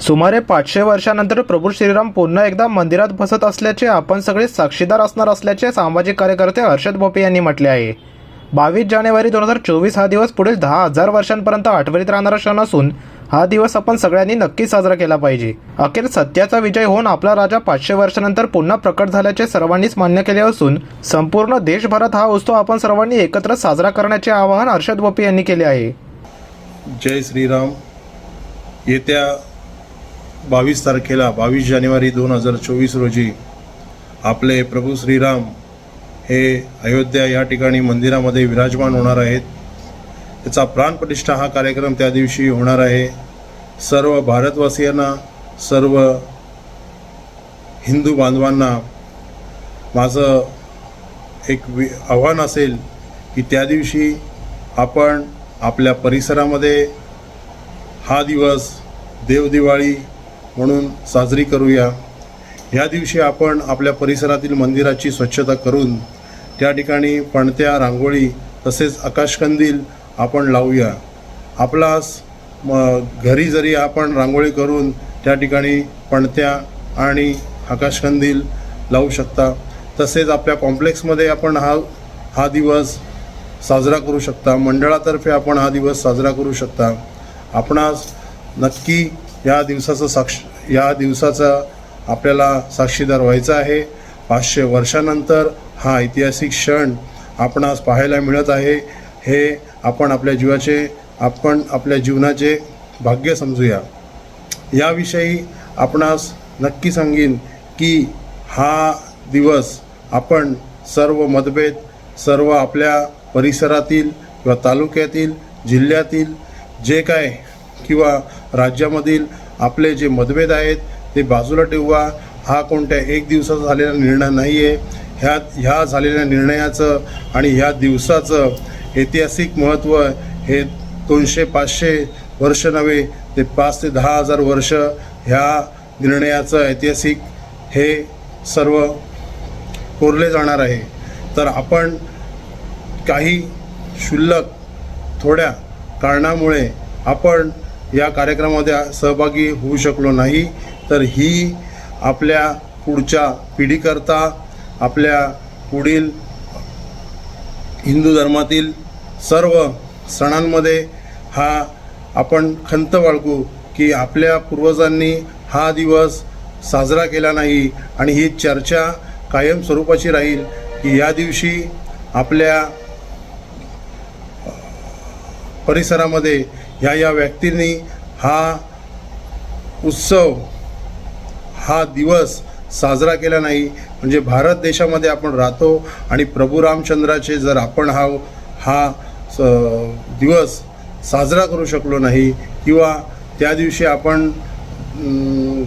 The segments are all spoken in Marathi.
सुमारे पाचशे वर्षानंतर प्रभू श्रीराम पुन्हा एकदा मंदिरात बसत असल्याचे आपण सगळे साक्षीदार असणार असल्याचे सामाजिक कार्यकर्ते हर्षद भोपे यांनी म्हटले आहे. बावीस जानेवारी दोन हजार चोवीस हा दिवस पुढील दहा हजार वर्षांपर्यंत आठवणीत राहणारा क्षण असून हा दिवस आपण सगळ्यांनी नक्की साजरा केला पाहिजे. अखेर सत्याचा विजय होऊन आपला राजा पाचशे वर्षानंतर पुन्हा प्रकट झाल्याचे सर्वांनीच मान्य केले असून संपूर्ण देशभरात हा उत्सव आपण सर्वांनी एकत्र साजरा करण्याचे आवाहन हर्षद भोपे यांनी केले आहे. जय श्रीराम. येत्या बावीस तारखेला बावीस जानेवारी दोन हजार चोवीस रोजी आपले प्रभू श्रीराम हे अयोध्या या ठिकाणी मंदिरामध्ये विराजमान होणार आहेत. त्याचा प्राणप्रतिष्ठा हा कार्यक्रम त्या दिवशी होणार आहे. सर्व भारतवासियांना सर्व हिंदू बांधवांना माझं एक वि आव्हान असेल की त्या दिवशी आपण आपल्या परिसरामध्ये हा दिवस देवदिवाळी म्हणून साजरी करूया. ह्या दिवशी आपण आपल्या परिसरातील मंदिराची स्वच्छता करून त्या ठिकाणी पणत्या रांगोळी तसेच आकाशकंदील आपण लावूया. आपलास म घरी जरी आपण रांगोळी करून त्या ठिकाणी पणत्या आणि आकाशकंदील लावू शकता. तसेच आपल्या कॉम्प्लेक्समध्ये आपण हा हा दिवस साजरा करू शकता. मंडळातर्फे आपण हा दिवस साजरा करू शकता. आपणास नक्की या दिवसाचं साक्ष या दिवसाचा आपल्याला साक्षीदार व्हायचं आहे. पाचशे वर्षानंतर हा ऐतिहासिक क्षण आपणास पाहायला मिळत आहे. हे आपण आपल्या जीवाचे आपण आपल्या जीवनाचे भाग्य समजूया. याविषयी आपणास नक्की सांगेन की हा दिवस आपण सर्व मतभेद सर्व आपल्या परिसरातील किंवा तालुक्यातील जिल्ह्यातील जे काय किंवा राज्यामधील आपले जे मतभेद आहेत ते बाजूला ठेवा हा कोणत्या एक दिवसाचा झालेला निर्णय नाही आहे ह्या ह्या झालेल्या निर्णयाचं आणि ह्या दिवसाचं ऐतिहासिक महत्त्व हे दोनशे पाचशे वर्ष नव्हे ते पाच ते दहा हजार वर्ष ह्या निर्णयाचं ऐतिहासिक हे सर्व कोरले जाणार आहे. तर आपण काही क्षुल्लक थोड्या कारणामुळे आपण या कार्यक्रमामध्ये सहभागी होऊ शकलो नाही तर ही आपल्या पुढच्या पिढीकरता आपल्या पुढील हिंदू धर्मातील सर्व सणांमध्ये हा आपण खंत बाळगू की आपल्या पूर्वजांनी हा दिवस साजरा केला नाही आणि ही चर्चा कायम स्वरूपाची राहील की या दिवशी आपल्या परिसरामध्ये ह्या या व्यक्तींनी हा उत्सव हा दिवस साजरा केला नाही. म्हणजे भारत देशामध्ये आपण राहतो आणि प्रभू रामचंद्राचे जर आपण हा हा स दिवस साजरा करू शकलो नाही किंवा त्या दिवशी आपण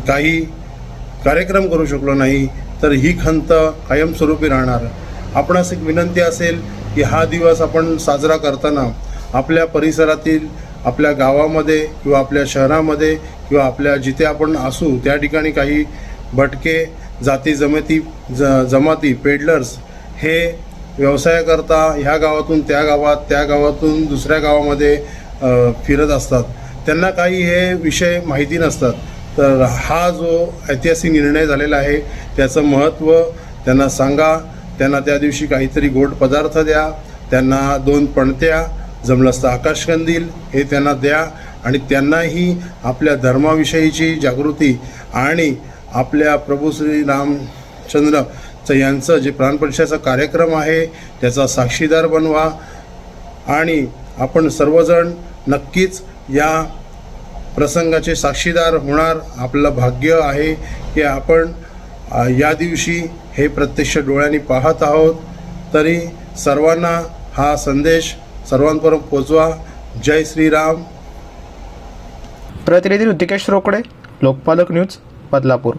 काही कार्यक्रम करू शकलो नाही तर ही खंत कायमस्वरूपी राहणार. आपणास एक विनंती असेल की हा दिवस आपण साजरा करताना आपल्या परिसरातील आपल्या गावामध्ये किंवा आपल्या शहरामध्ये किंवा आपल्या जिथे आपण असू त्या ठिकाणी काही भटके जाती जमती ज जमाती पेडलर्स हे व्यवसायाकरता ह्या गावातून त्या गावात त्या गावातून दुसऱ्या गावामध्ये फिरत असतात. त्यांना काही हे विषय माहिती नसतात. तर हा जो ऐतिहासिक निर्णय झालेला आहे त्याचं महत्त्व त्यांना सांगा. त्यांना त्या दिवशी काहीतरी गोड पदार्थ द्या. त्यांना दोन पणत्या जमलं असतं. आकाशकंदील हे त्यांना द्या आणि त्यांनाही आपल्या धर्माविषयीची जागृती आणि आपल्या प्रभू श्री रामचंद्र यांचं जे प्राणपरीक्षाचा कार्यक्रम आहे त्याचा साक्षीदार बनवा आणि आपण सर्वजण नक्कीच या प्रसंगाचे साक्षीदार होणार. आपलं भाग्य आहे की आपण या दिवशी हे प्रत्यक्ष डोळ्यांनी पाहत आहोत. तरी सर्वांना हा संदेश सर्वांपर्यंत पोचवा जय श्रीराम. प्रतिनिधी ऋतिकेश रोकडे लोकपालक न्यूज बदलापूर.